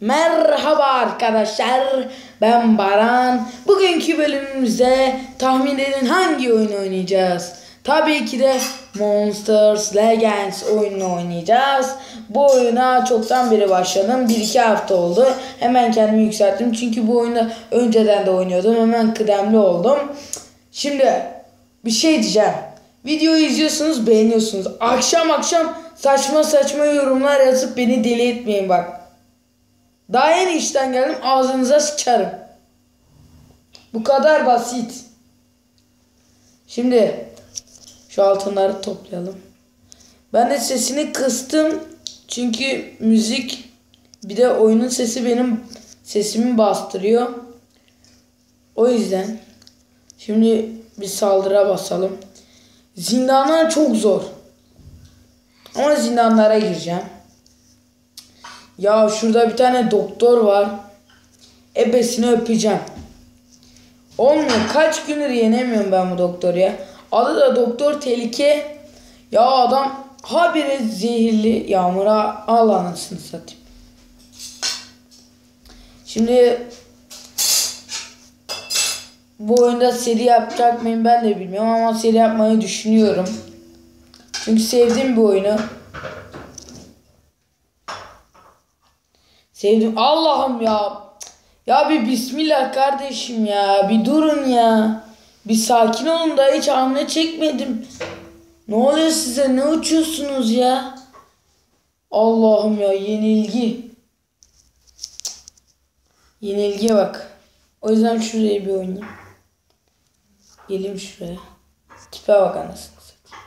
Merhaba arkadaşlar. Ben Baran. Bugünkü bölümümüzde tahmin edin hangi oyun oynayacağız? Tabii ki de Monsters Legends oyununu oynayacağız. Bu oyuna çoktan beri başladım. 1-2 hafta oldu. Hemen kendimi yükselttim. Çünkü bu oyunda önceden de oynuyordum. Hemen kıdemli oldum. Şimdi bir şey diyeceğim. Videoyu izliyorsunuz beğeniyorsunuz. Akşam akşam saçma saçma yorumlar yazıp beni deli etmeyin bak. Daha yeni işten geldim ağzınıza sıçarım. Bu kadar basit. Şimdi şu altınları toplayalım. Ben de sesini kıstım. Çünkü müzik bir de oyunun sesi benim sesimi bastırıyor. O yüzden şimdi bir saldırıya basalım. Zindanlar çok zor. Ama zindanlara gireceğim. Ya şurada bir tane doktor var. Ebesini öpeceğim. Olmuyor. Kaç gündür yenemiyorum ben bu doktoru ya. Adı da Doktor Tehlike. Ya adam habire zehirli yağmura al anasını satayım. Şimdi bu oyunda seri yapacak mıyım ben de bilmiyorum ama seri yapmayı düşünüyorum. Çünkü sevdiğim bir oyunu. Sevdim. Allah'ım ya. Ya bir bismillah kardeşim ya. Bir durun ya. Bir sakin olun da hiç hamle çekmedim. Ne oluyor size? Ne uçuyorsunuz ya? Allah'ım ya yenilgi. Yenilgiye bak. O yüzden şuraya bir oynayayım. Geleyim şuraya. Tipe bak anasını satayım.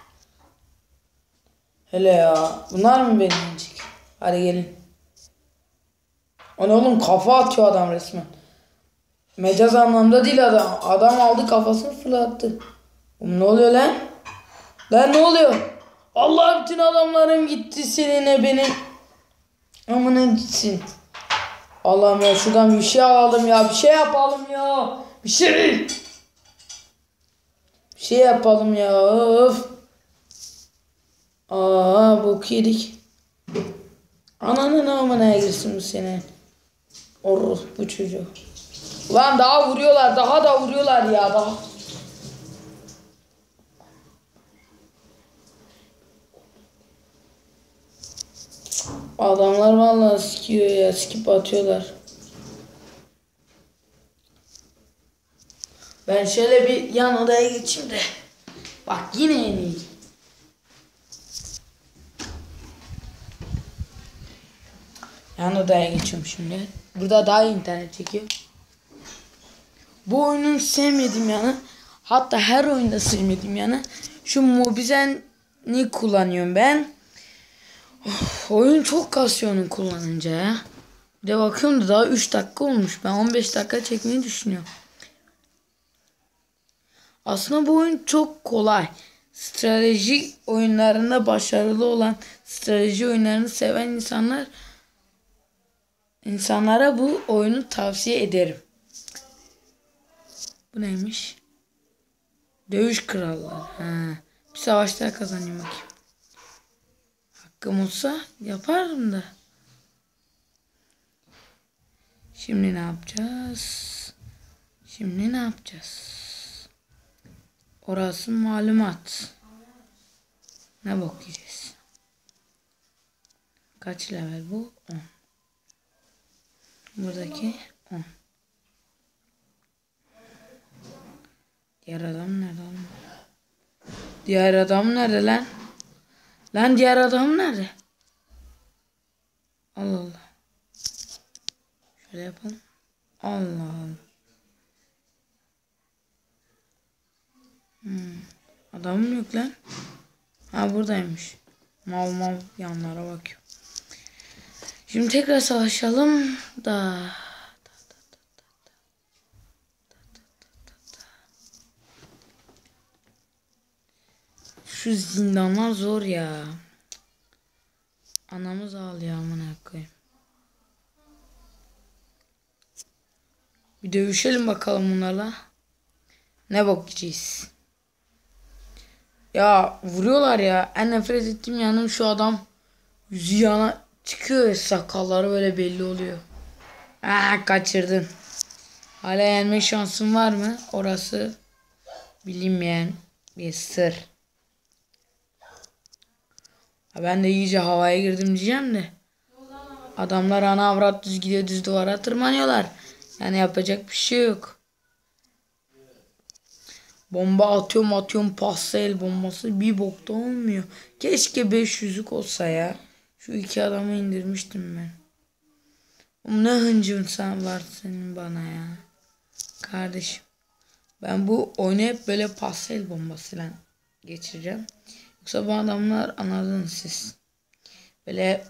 Hele ya. Bunlar mı beni yenecek? Hadi gelin. Ne oğlum kafa atıyor adam resmen. Mecaz anlamda değil adam. Adam aldı kafasını fırlattı. Oğlum ne oluyor lan? Lan ne oluyor? Allah bütün adamlarım gitti seninle benim. Amına gitsin. Allah'ım ya şuradan bir şey alalım ya. Bir şey yapalım ya. Bir şey. Bir şey yapalım ya. Of. Aa bok yedik. Ananın amına girsin bu senin. Orus bu çocuğu. Ulan daha vuruyorlar. Daha da vuruyorlar ya. Daha. Adamlar vallahi sikiyor ya. Sikip atıyorlar. Ben şöyle bir yan odaya geçeyim de. Bak yine yenildi. Yan odaya geçiyorum şimdi. Burada daha iyi internet çekiyor. Bu oyunun sevmediğim yanı hatta her oyunda sevmediğim yanı şu Mobizen'i kullanıyorum ben. Of, oyun çok kasıyor kullanınca ya. Bir de bakıyorum da daha 3 dakika olmuş. Ben 15 dakika çekmeyi düşünüyorum. Aslında bu oyun çok kolay. Strateji oyunlarında başarılı olan strateji oyunlarını seven insanlar insanlara bu oyunu tavsiye ederim. Bu neymiş? Dövüş krallığı. Ha. Bir savaşlar kazanayım bakayım. Hakkım olsa yaparım da. Şimdi ne yapacağız? Şimdi ne yapacağız? Orası malumat. Ne yiyeceğiz? Kaç level bu? 10. Buradaki 10. Diğer adam nerede oğlum? Diğer adam nerede lan? Lan diğer adam nerede? Allah Allah. Şöyle yapalım. Allah Allah. Hmm. Adamım yok lan. Ha buradaymış. Mal mal yanlara bakıyor. Şimdi tekrar savaşalım da. Şu zindanlar zor ya. Anamız ağlıyor amına koyayım. Bir dövüşelim bakalım bunlarla. Ne yiyeceğiz. Ya vuruyorlar ya. En nefret ettiğim yanım şu adam yüzü yana çıkıyor ve sakalları böyle belli oluyor. Aa, kaçırdın. Hala yenme şansın var mı? Orası bilinmeyen bir sır. Ben de iyice havaya girdim diyeceğim de. Adamlar ana avrat düz gidiyor düz duvara tırmanıyorlar. Yani yapacak bir şey yok. Bomba atıyorum atıyorum pasta el bombası bir bokta olmuyor. Keşke 500'lük olsa ya. Şu iki adamı indirmiştim ben. Ne hıncın sen var senin bana ya. Kardeşim. Ben bu oyunu hep böyle pastel bombasıyla geçireceğim. Yoksa bu adamlar anladınız siz. Böyle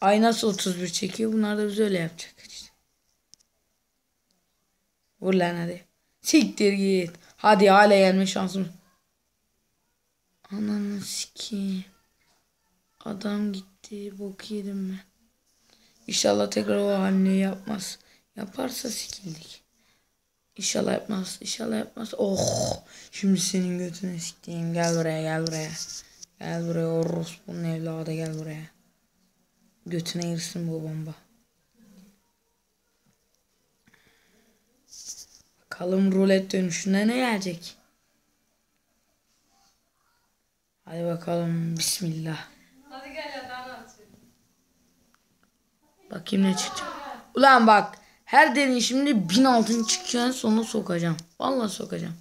ay nasıl 31 çekiyor bunlar da bize öyle yapacak işte. Vur lan hadi. Siktir git. Hadi hala gelme şansım. Ananı sikeyim. Adam gitti. Bok yedim ben. İnşallah tekrar o hamleyi yapmaz. Yaparsa sikildik. İnşallah yapmaz. İnşallah yapmaz. Oh. Şimdi senin götüne siktiğim. Gel buraya gel buraya. Gel buraya orospunun evladı gel buraya. Götüne girsin bu bomba. Bakalım rulet dönüşünde ne gelecek? Hadi bakalım. Bismillah. Hadi gel yatağına atıyorum. Bakayım ne çıkacak. Ulan bak. Her deneyişimde bin altın çıkacağını sonuna sokacağım. Vallahi sokacağım.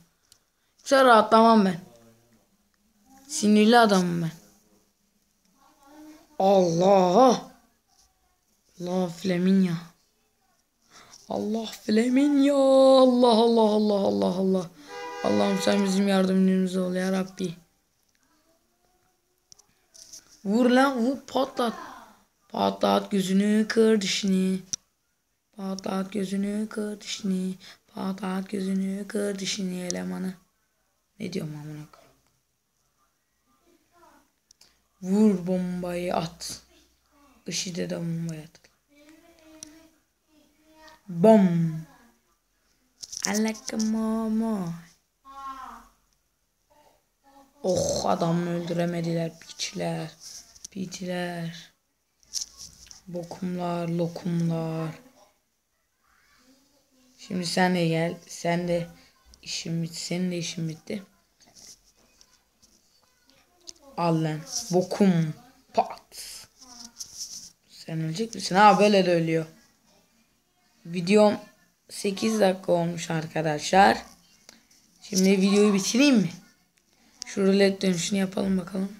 Yoksa rahatlamam ben. Sinirli adamım ben. Allah. Allah Flaminya. Allah Flaminya. Allah Allah Allah Allah Allah. Allah'ım sen bizim yardımcımız ol ya Rabbi. Vur lan vur patlat. Patlat gözünü kır dişini. Patlat gözünü kır dişini. Patlat gözünü kır dişini elemanı. Ne diyorum amına. Vur bombayı at. IŞİD'e de bombayı at. Bom. I like mama. Oh adamı öldüremediler piçler. Piçler. Bokumlar, lokumlar. Şimdi sen de gel. Sen de işin bitti. Senin de işin bitti. Al lan. Bokum. Pat. Sen ölecek misin? Ha böyle de ölüyor. Videom 8 dakika olmuş arkadaşlar. Şimdi videoyu bitireyim mi? Şu rulet dönüşünü yapalım bakalım.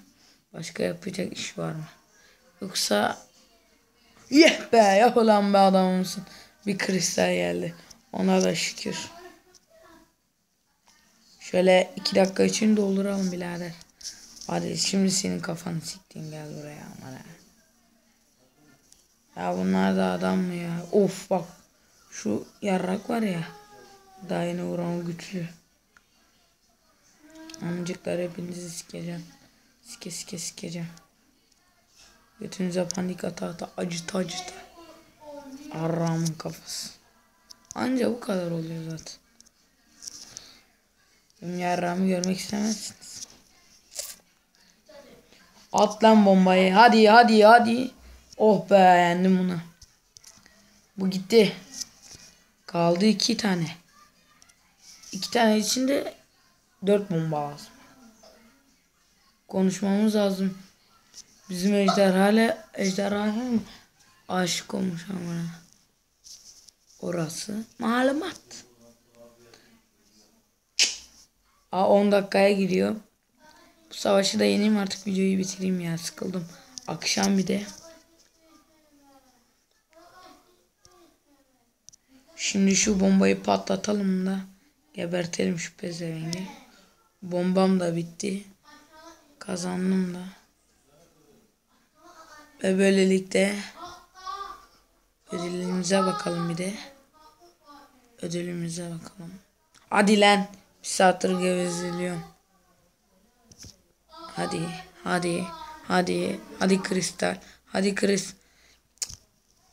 Başka yapacak iş var mı? Yoksa Yeh be ya ulan be adamımsın. Bir kristal geldi. Ona da şükür. Şöyle iki dakika için dolduralım birader. Hadi şimdi senin kafanı siktin gel buraya aman ha. Ya bunlar da adam mı ya? Of bak. Şu yarrak var ya. Daha yeni vuran güçlü. Amcıklar hepinizi sikeceğim. Sike sike sikeceğim. Götünüze panik ata ata acıta acıta. Arramın kafası. Anca bu kadar oluyor zaten. Benim yarramı görmek istemezsiniz. At lan bombayı. Hadi hadi hadi. Oh be yendim bunu. Bu gitti. Kaldı iki tane. İki tane içinde dört bomba lazım. Konuşmamız lazım. Bizim ejderhayla ejderha mı? Aşık olmuş ama. Orası malumat. Aa 10 dakikaya gidiyor. Bu savaşı da yeneyim artık videoyu bitireyim ya sıkıldım. Akşam bir de. Şimdi şu bombayı patlatalım da gebertelim şu pezevengi. Bombam da bitti. Kazandım da. Ve böylelikle ödülümüze bakalım bir de. Ödülümüze bakalım. Hadi lan. Bir saattir gevezeliyorum. Hadi. Hadi. Hadi. Hadi kristal. Hadi kris.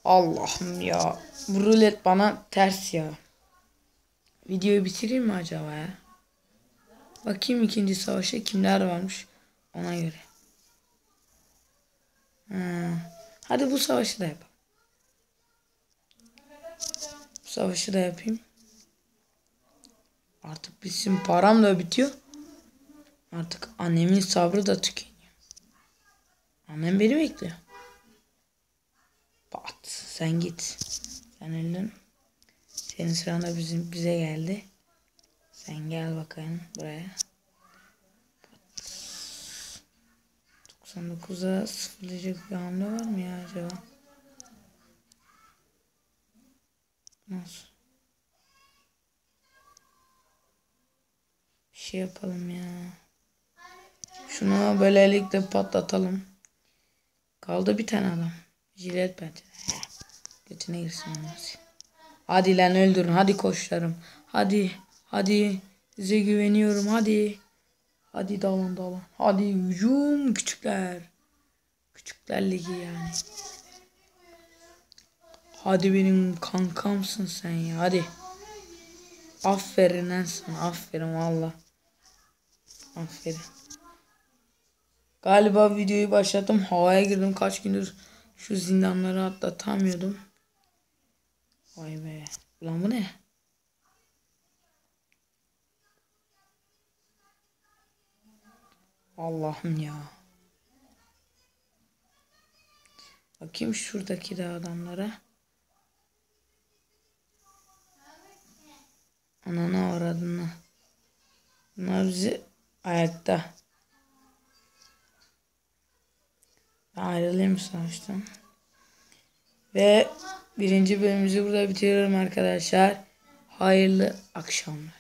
Allah'ım ya. Bu rulet bana ters ya. Videoyu bitireyim mi acaba ya? Bakayım ikinci savaşa kimler varmış. Ona göre. Hmm. Hadi bu savaşı da yapalım. savaşı da yapayım. Artık bizim param da bitiyor. Artık annemin sabrı da tükeniyor. Annem beni bekliyor. Pat sen git. Sen öldün. Senin sıran da bizim, bize geldi. Sen gel bakalım buraya. 99'a sıfırlayacak bir hamle var mı ya acaba? Nasıl? Bir şey yapalım ya. Şunu böylelikle patlatalım. Kaldı bir tane adam. Jilet bence. Götüne girsin olmaz. Hadi lan öldürün. Hadi koçlarım. Hadi. Hadi. Size güveniyorum. Hadi. Hadi dalın dalın. Hadi hücum küçükler. Küçükler ligi yani. Hadi benim kankamsın sen ya. Hadi. Aferin lan sana. Aferin valla. Aferin. Galiba videoyu başlattım. Havaya girdim. Kaç gündür şu zindanları atlatamıyordum. Vay be. Ulan bu ne? Allah'ım ya. Bakayım şuradaki de adamlara. Ananı avradını. Bunlar bizi ayakta. Ben ayrılayım savaştan. Ve birinci bölümümüzü burada bitiriyorum arkadaşlar. Hayırlı akşamlar.